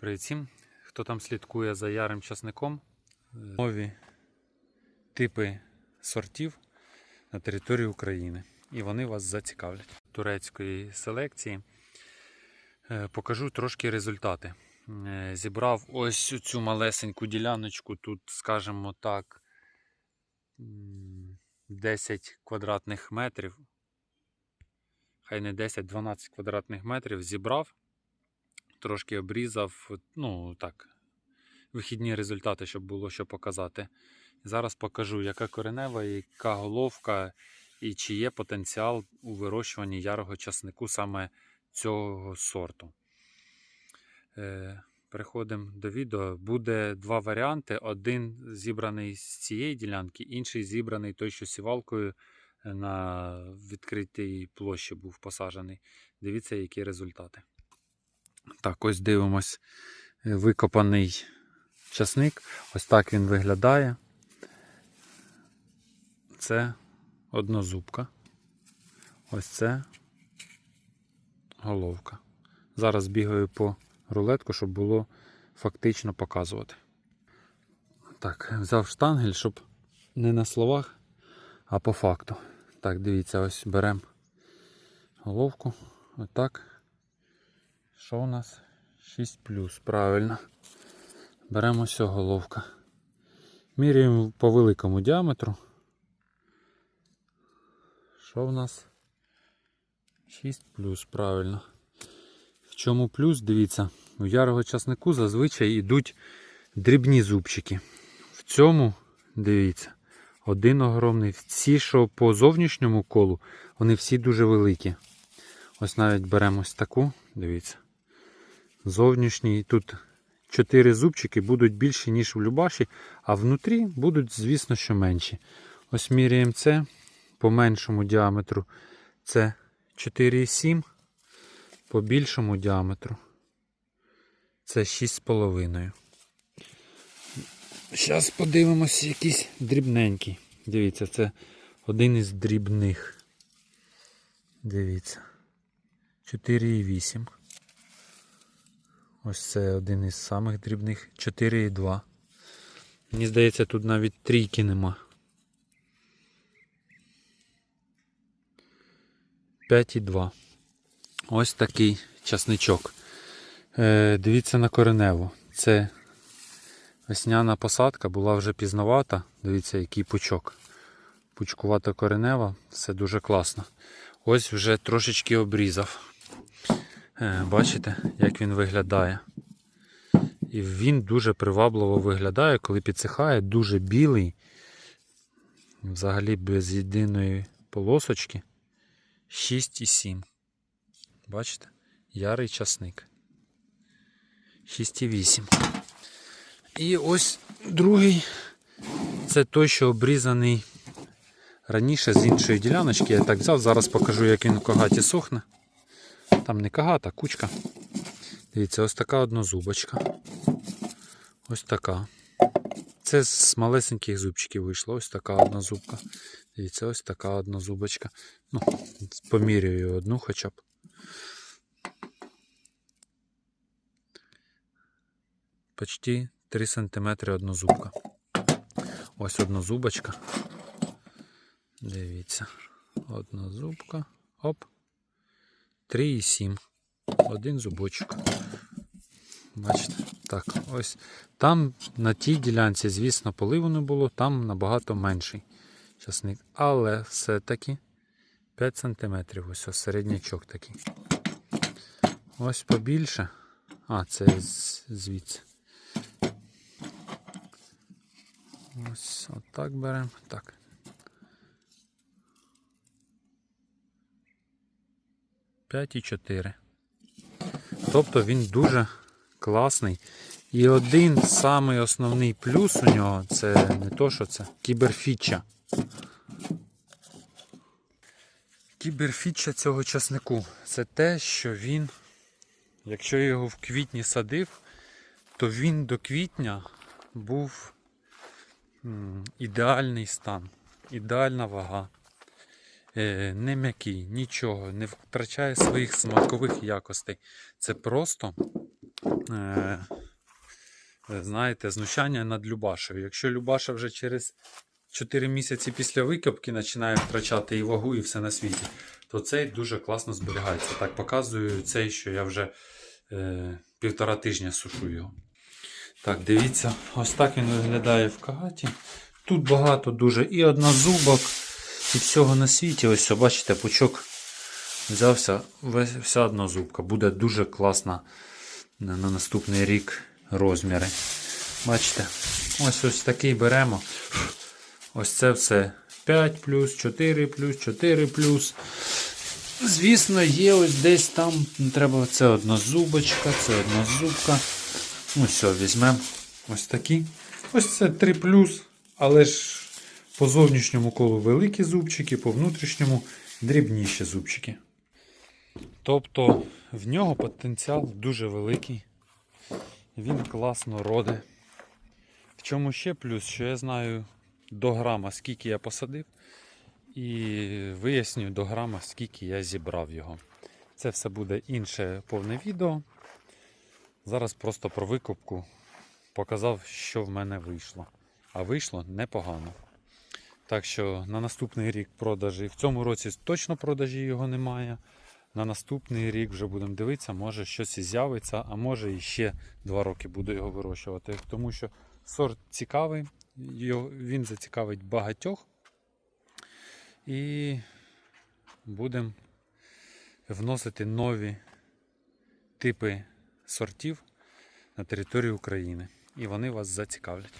Привіт всім, хто там слідкує за ярим часником. Е, Нові типи сортів на території України. І вони вас зацікавлять. Турецької селекції. Е, Покажу трошки результати. Е, Зібрав ось цю малесеньку діляночку, тут, скажімо так, 10 квадратних метрів. Хай не 10-12 квадратних метрів зібрав трошки обрізав, ну так, вихідні результати, щоб було що показати. Зараз покажу, яка коренева, яка головка і чи є потенціал у вирощуванні ярого часнику саме цього сорту. Е, переходимо до відео. Буде два варіанти: один зібраний з цієї ділянки, інший зібраний той, що сівалкою на відкритій площі був посаджений. Дивіться, які результати. Так, ось дивимось е, викопаний часник. Ось так він виглядає. Це однозубка. Ось це головка. Зараз бігаю по рулетку, щоб було фактично показувати. Так, взяв штангель, щоб не на словах, а по факту. Так, дивіться, ось беремо головку. Отак. Що у нас? 6 правильно. Беремо ось головка. Міряємо по великому діаметру. Що в нас? 6 правильно. В чому плюс? Дивіться, у ярого часнику зазвичай йдуть дрібні зубчики. В цьому, дивіться, один огромний. Ці, що по зовнішньому колу, вони всі дуже великі. Ось навіть беремо ось таку, дивіться. Зовнішній тут 4 зубчики будуть більші, ніж в Любаші, а внутрі будуть, звісно, що менші. Ось міряємо це по меншому діаметру. Це 4,7, по більшому діаметру. Це 6,5. Зараз подивимося якийсь дрібненький. Дивіться, це один із дрібних. Дивіться. 4,8. Ось це один із самих дрібних 4,2. Мені здається, тут навіть трійки нема. 5,2. Ось такий часничок. Е, дивіться на кореневу. Це весняна посадка, була вже пізновата. Дивіться, який пучок. Пучкувата коренева, все дуже класно. Ось вже трошечки обрізав. Е, Бачите, як він виглядає. І він дуже привабливо виглядає, коли підсихає, дуже білий. Взагалі без єдиної полосочки. 6,7. Бачите? Ярий часник. 6,8. І ось другий. Це той, що обрізаний раніше з іншої діляночки. Я так взяв. Зараз покажу, як він в когаті сохне. Там не кагата, кучка. Дивіться, ось така однозубочка. Ось така. Це з малесеньких зубчиків вийшло. Ось така одна зубка. Дивіться, ось така одна зубочка. Ну, поміряю одну хоча б. Почти 3 см однозубка. Ось однозубочка. Дивіться. Однозубка. Оп. 3,7. Один зубочок. Бачите? Так, ось. Там на тій ділянці, звісно, поливу не було, там набагато менший часник. Але все-таки 5 см. Ось ось середнячок такий. Ось побільше. А, це звідси. Ось отак беремо. Так. П'ять і чотири. Тобто він дуже класний. І один самий основний плюс у нього це не то, що це кіберфіча. Кіберфіча цього часнику це те, що він, якщо я його в квітні садив, то він до квітня був ідеальний стан, ідеальна вага. Е, не м'який, нічого, не втрачає своїх смакових якостей. Це просто е, е, знаєте, знущання над Любашею. Якщо Любаша вже через 4 місяці після викопки починає втрачати і вагу, і все на світі, то цей дуже класно зберігається. Так показую цей, що я вже півтора тижня сушу його. Так, дивіться, ось так він виглядає в кагаті. Тут багато дуже і однозубок, і всього на світі. Ось, бачите, пучок взявся, вся однозубка. Буде дуже класна на, на наступний рік розміри. Бачите, ось ось такий беремо. Ось це все 5 плюс, 4 плюс, 4 плюс. Звісно, є ось десь там. Треба це однозубочка, це однозубка. Ну все, візьмемо ось такі. Ось це 3 плюс, але ж по зовнішньому колу великі зубчики, по внутрішньому дрібніші зубчики. Тобто в нього потенціал дуже великий. Він класно роде. В чому ще плюс, що я знаю до грама, скільки я посадив, і вияснюю до грама, скільки я зібрав його. Це все буде інше повне відео. Зараз просто про викупку показав, що в мене вийшло. А вийшло непогано. Так що на наступний рік продажі. В цьому році точно продажі його немає. На наступний рік вже будемо дивитися, може щось і з'явиться, а може і ще два роки буду його вирощувати. Тому що сорт цікавий, він зацікавить багатьох. І будемо вносити нові типи сортів на територію України. І вони вас зацікавлять.